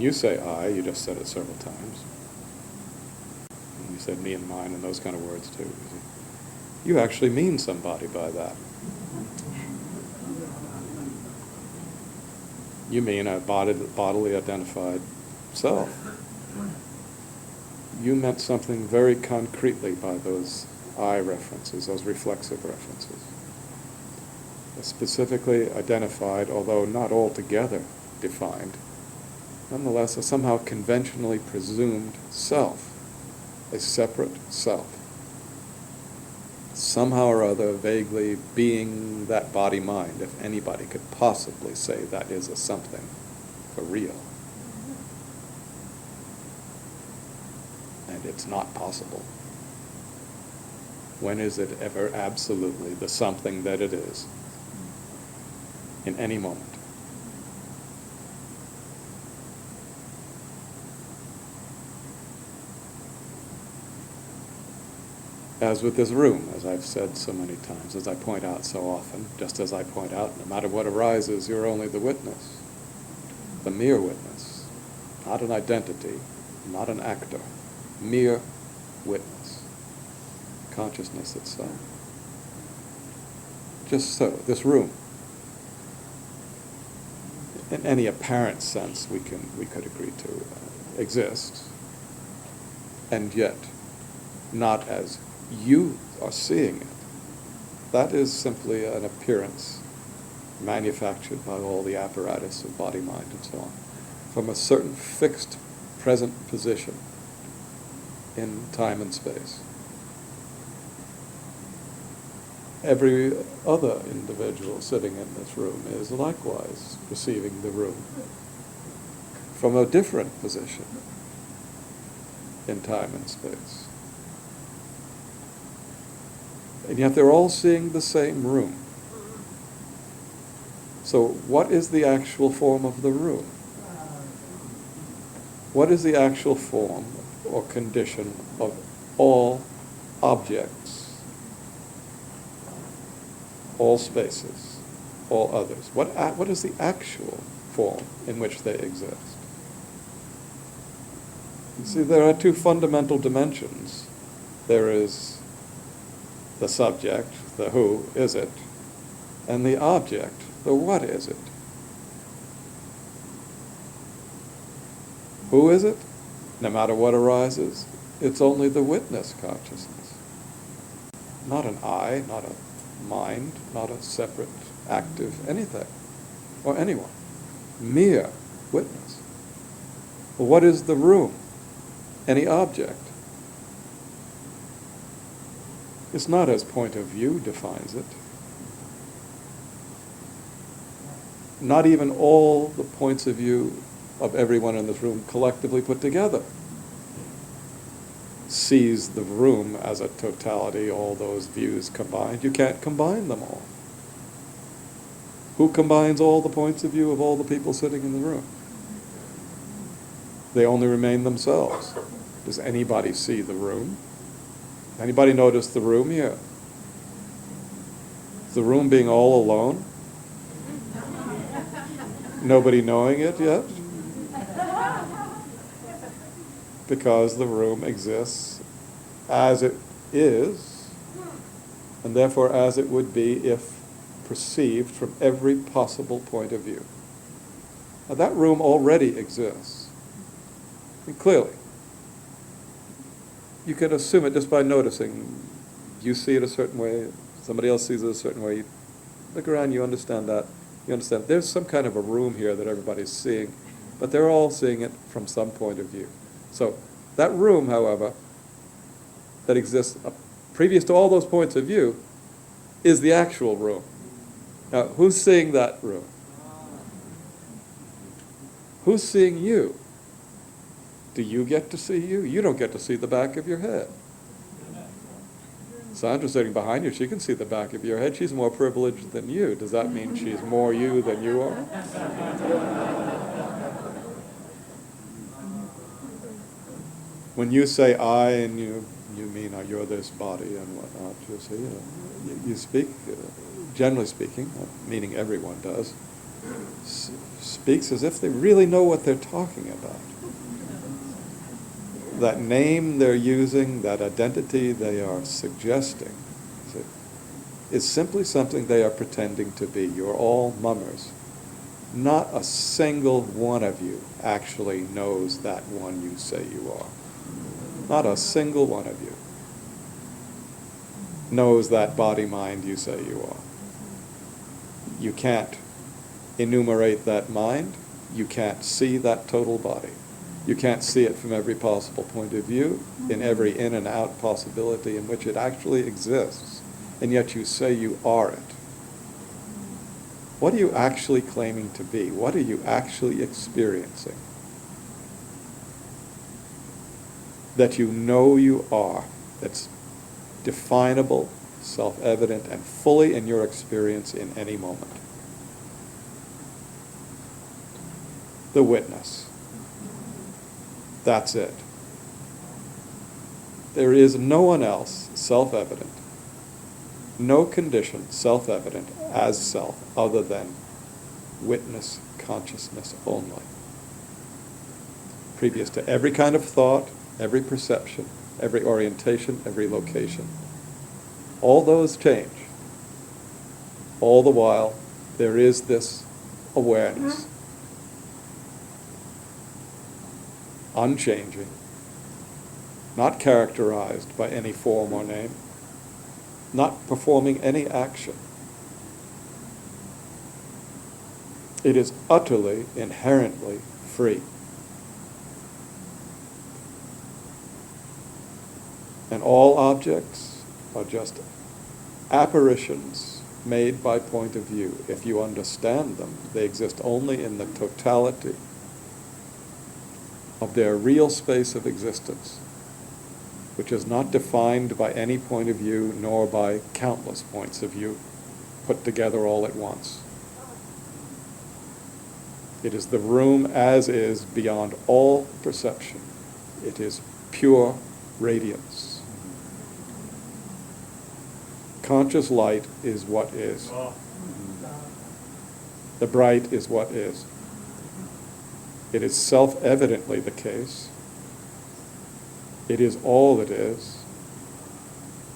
When you say I, you just said it several times. And you said me and mine and those kind of words too. You actually mean somebody by that. You mean a bodily, bodily identified self. You meant something very concretely by those I references, those reflexive references. Specifically identified, although not altogether defined, nonetheless a somehow conventionally presumed self, a separate self. Somehow or other, vaguely being that body mind, if anybody could possibly say that is a something for real. And it's not possible. When is it ever absolutely the something that it is? In any moment. As with this room, as I've said so many times, as I point out so often, just as I point out, no matter what arises, you're only the witness, the mere witness, not an identity, not an actor, mere witness, consciousness itself. Just so, this room, in any apparent sense we can we could agree to uh, exists, and yet not as you are seeing it. That is simply an appearance manufactured by all the apparatus of body, mind, and so on, from a certain fixed present position in time and space. Every other individual sitting in this room is likewise perceiving the room from a different position in time and space. And yet they're all seeing the same room. So, what is the actual form of the room? What is the actual form or condition of all objects, all spaces, all others? What, what is the actual form in which they exist? You see, there are two fundamental dimensions. There is the subject, the who is it, and the object, the what is it. Who is it? No matter what arises, it's only the witness consciousness. Not an I, not a mind, not a separate active anything, or anyone. Mere witness. What is the room? Any object. It's not as point of view defines it. Not even all the points of view of everyone in this room collectively put together sees the room as a totality, all those views combined. You can't combine them all. Who combines all the points of view of all the people sitting in the room? They only remain themselves. Does anybody see the room? Anybody notice the room here? The room being all alone? Nobody knowing it yet? Because the room exists as it is, and therefore as it would be if perceived from every possible point of view. Now, that room already exists. And clearly, you can assume it just by noticing. You see it a certain way, somebody else sees it a certain way. You look around, you understand that. You understand there's some kind of a room here that everybody's seeing, but they're all seeing it from some point of view. So that room, however, that exists previous to all those points of view, is the actual room. Now, who's seeing that room? Who's seeing you? Do you get to see you? You don't get to see the back of your head. Sandra's sitting behind you. She can see the back of your head. She's more privileged than you. Does that mean she's more you than you are? When you say I and you, you mean uh, you're this body and whatnot, you see, uh, you, you speak, uh, generally speaking, uh, meaning everyone does, s- speaks as if they really know what they're talking about. That name they're using, that identity they are suggesting, is- simply something they are pretending to be. You're all mummers. Not a single one of you actually knows that one you say you are. Not a single one of you knows that body mind you say you are. You can't enumerate that mind. You can't see that total body. You can't see it from every possible point of view, in mm-hmm. every in and out possibility in which it actually exists, and yet you say you are it. What are you actually claiming to be? What are you actually experiencing? That you know you are, that's definable, self-evident, and fully in your experience in any moment. The witness. That's it. There is no one else self-evident, no condition self-evident as self other than witness consciousness only. Previous to every kind of thought, every perception, every orientation, every location. All those change. All the while, there is this awareness. Mm-hmm. Unchanging, not characterized by any form or name, not performing any action. It is utterly, inherently free. And all objects are just apparitions made by point of view. If you understand them, they exist only in the totality of their real space of existence, which is not defined by any point of view nor by countless points of view put together all at once. It is the room as is beyond all perception. It is pure radiance. Conscious light is what is. Oh. The bright is what is. It is self evidently the case. It is all that is.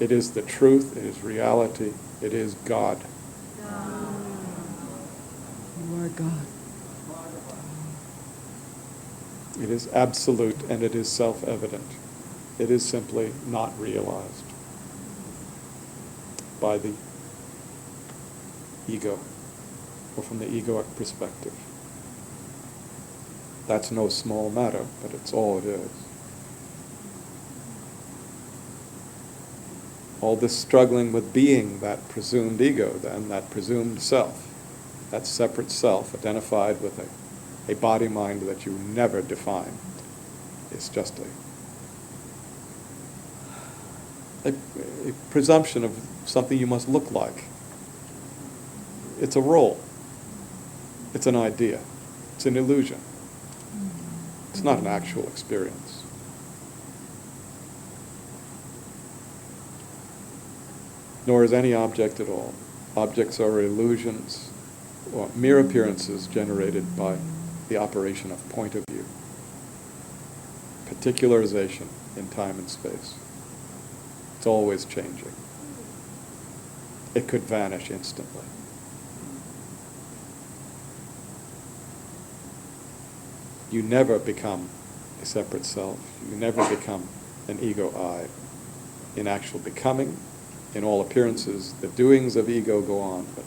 It is the truth. It is reality. It is God. You are God. It is absolute and it is self evident. It is simply not realized by the ego or from the egoic perspective. That's no small matter, but it's all it is. All this struggling with being that presumed ego, then, that presumed self, that separate self identified with a, a body mind that you never define, is just a, a, a presumption of something you must look like. It's a role, it's an idea, it's an illusion. It's not an actual experience. Nor is any object at all. Objects are illusions or mere appearances generated by the operation of point of view, particularization in time and space. It's always changing. It could vanish instantly. You never become a separate self. You never become an ego I. In actual becoming, in all appearances, the doings of ego go on, but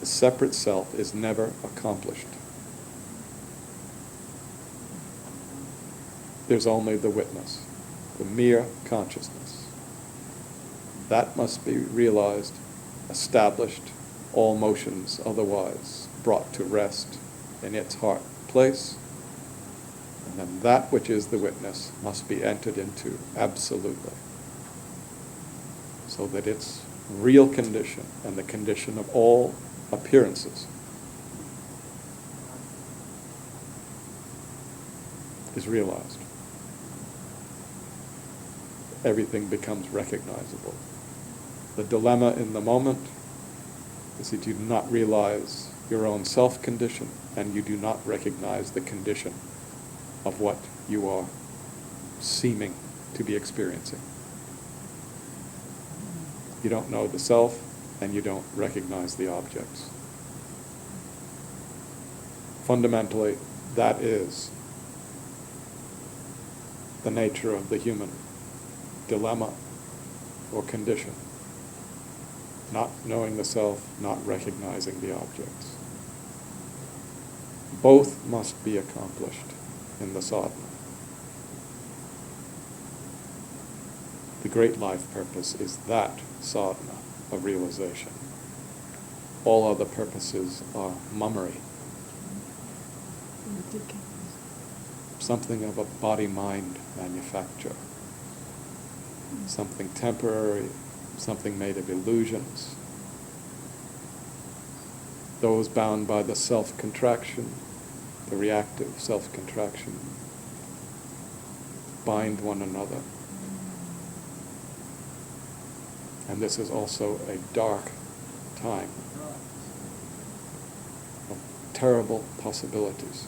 the separate self is never accomplished. There's only the witness, the mere consciousness. That must be realized, established, all motions otherwise brought to rest in its heart place, and then that which is the witness must be entered into absolutely, so that its real condition and the condition of all appearances is realized. Everything becomes recognizable. The dilemma in the moment is that you do not realize your own self condition, and you do not recognize the condition of what you are seeming to be experiencing. You don't know the self, and you don't recognize the objects. Fundamentally, that is the nature of the human dilemma or condition. Not knowing the self, not recognizing the objects. Both must be accomplished in the sadhana. The great life purpose is that sadhana of realization. All other purposes are mummery, something of a body-mind manufacture, something temporary, something made of illusions. Those bound by the self-contraction, the reactive self-contraction, bind one another. And this is also a dark time of terrible possibilities.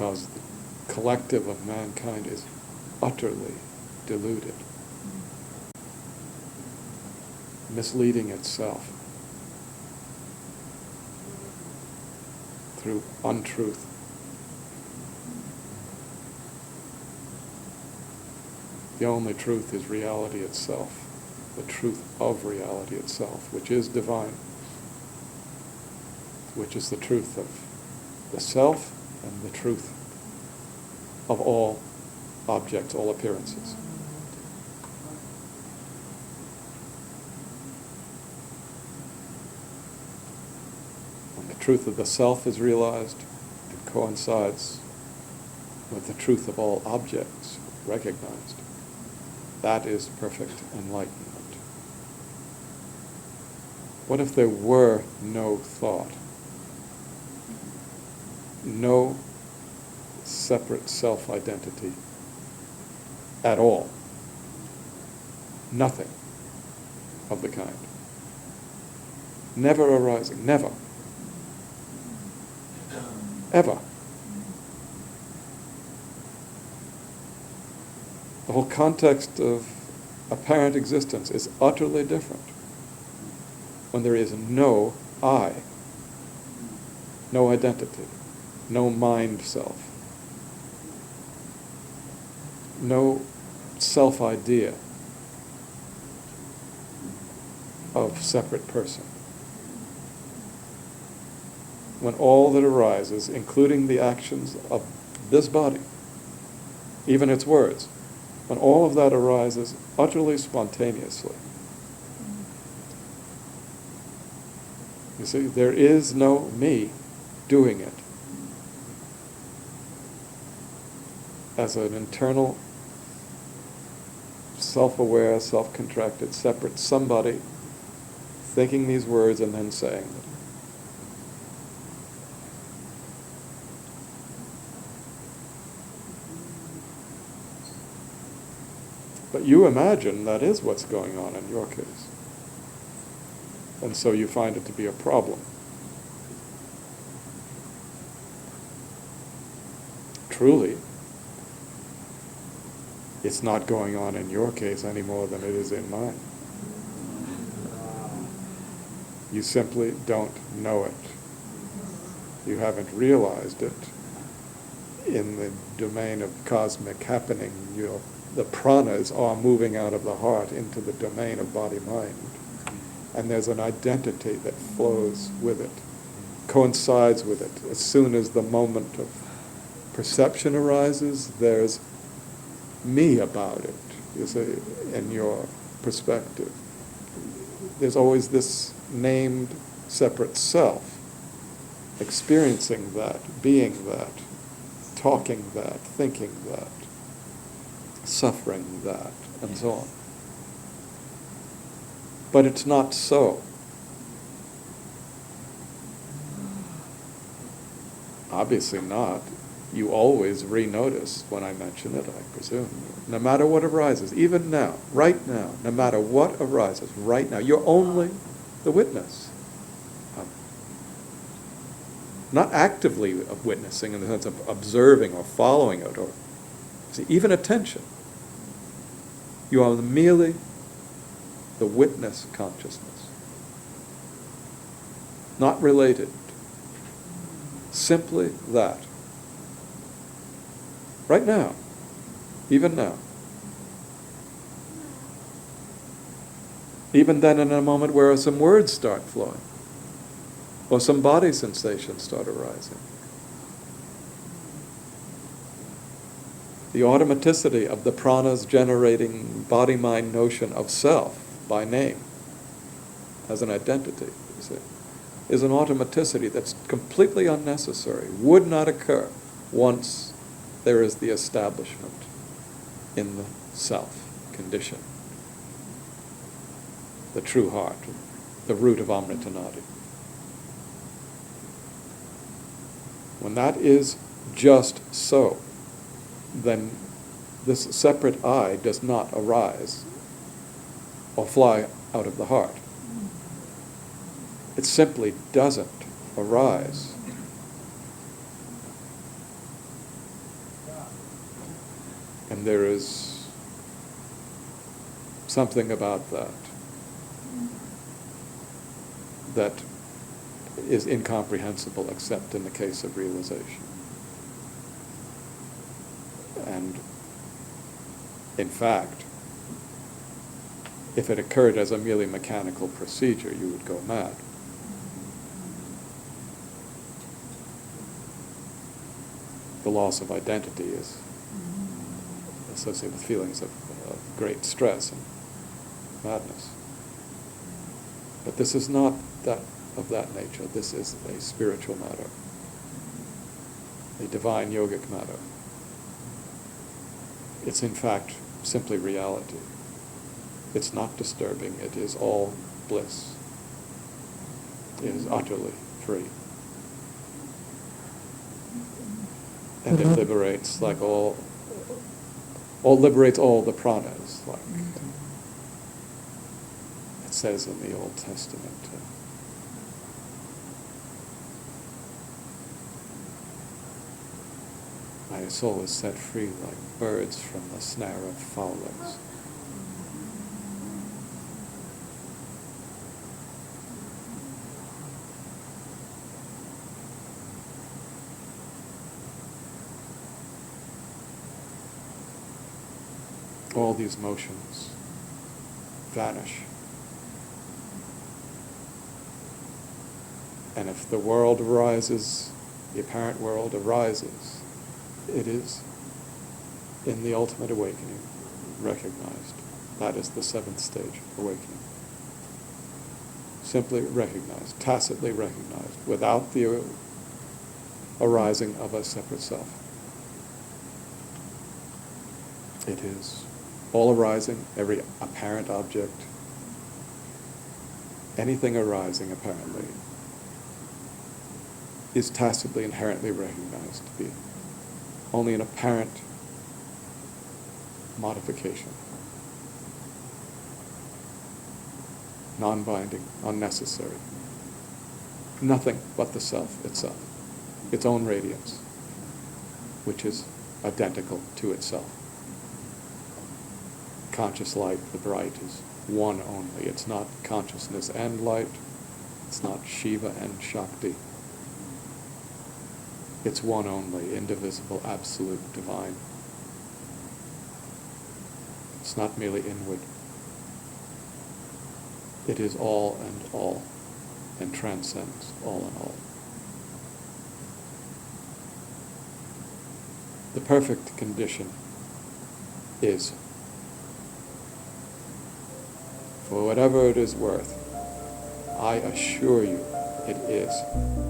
Because the collective of mankind is utterly deluded, misleading itself through untruth. The only truth is reality itself, the truth of reality itself, which is divine, which is the truth of the self and the truth of all objects, all appearances. When the truth of the self is realized, it coincides with the truth of all objects recognized. That is perfect enlightenment. What if there were no thought? No separate self-identity at all? Nothing of the kind. Never arising, never. Ever. The whole context of apparent existence is utterly different when there is no I, no identity, no mind self, no self idea of separate person. When all that arises, including the actions of this body, even its words, when all of that arises utterly spontaneously. You see, there is no me doing it as an internal, self aware, self contracted, separate somebody thinking these words and then saying them. But you imagine that is what's going on in your case. And so you find it to be a problem. Truly, it's not going on in your case any more than it is in mine. You simply don't know it. You haven't realized it in the domain of cosmic happening. You're, the pranas are moving out of the heart into the domain of body-mind. And there's an identity that flows with it, coincides with it. As soon as the moment of perception arises, there's me about it, you see, in your perspective. There's always this named separate self, experiencing that, being that, talking that, thinking that, suffering that, and so on. But it's not so. Obviously not. You always re-notice when I mention it, I presume. No matter what arises, even now, right now, no matter what arises, right now, you're only the witness. Um, Not actively witnessing in the sense of observing or following it, or, see, even attention. You are merely the witness consciousness. Not related. Simply that. Right now. Even now. Even then, in a moment where some words start flowing, or some body sensations start arising. The automaticity of the pranas generating body mind notion of self by name as an identity, see, is an automaticity that's completely unnecessary, would not occur once there is the establishment in the self condition, the true heart, the root of Amritanadi. When that is just so, then this separate I does not arise or fly out of the heart. It simply doesn't arise. And there is something about that that is incomprehensible except in the case of realization. And in fact, if it occurred as a merely mechanical procedure, you would go mad. The loss of identity is associated with feelings of, of great stress and madness. But this is not that of that nature. This is a spiritual matter, a divine yogic matter. It's in fact simply reality. It's not disturbing. It is all bliss. It is utterly free. And it mm-hmm. liberates like all, all liberates all the pranas, like it says in the Old Testament. My soul is set free like birds from the snare of fowlers. All these motions vanish. And if the world arises, the apparent world arises, it is in the ultimate awakening recognized. That is the seventh stage awakening. Simply recognized, tacitly recognized, without the arising of a separate self. It is all arising, every apparent object, anything arising apparently, is tacitly inherently recognized to be only an apparent modification. Non binding, unnecessary. Nothing but the self itself, its own radiance, which is identical to itself. Conscious light, the bright, is one only. It's not consciousness and light, it's not Shiva and Shakti. It's one only, indivisible, absolute, divine. It's not merely inward. It is all and all, and transcends all and all. The perfect condition is, for whatever it is worth, I assure you it is.